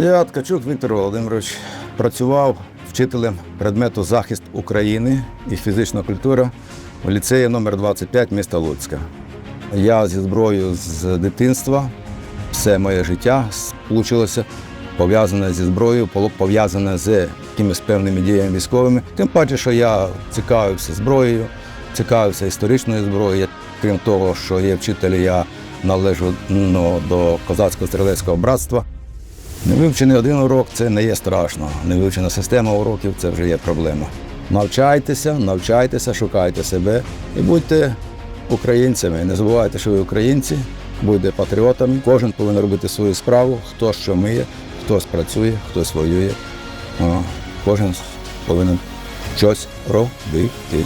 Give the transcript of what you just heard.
Я Ткачук Віктор Володимирович працював вчителем предмету захист України і фізична культура в ліцеї номер 25 міста Луцька. Я зі зброєю з дитинства, все моє життя вийшло пов'язане зі зброєю, пов'язане з якимись певними діями військовими. Тим паче, що я цікавився зброєю, цікавився історичною зброєю. Крім того, що є вчитель, я належу ну, до козацького стрілецького братства. Не вивчений один урок це не є страшно. Не вивчена система уроків це вже є проблема. Навчайтеся, навчайтеся, шукайте себе і будьте українцями. Не забувайте, що ви українці, будьте патріотами. Кожен повинен робити свою справу, хто що вміє, хтось працює, хтось воює. Кожен повинен щось робити.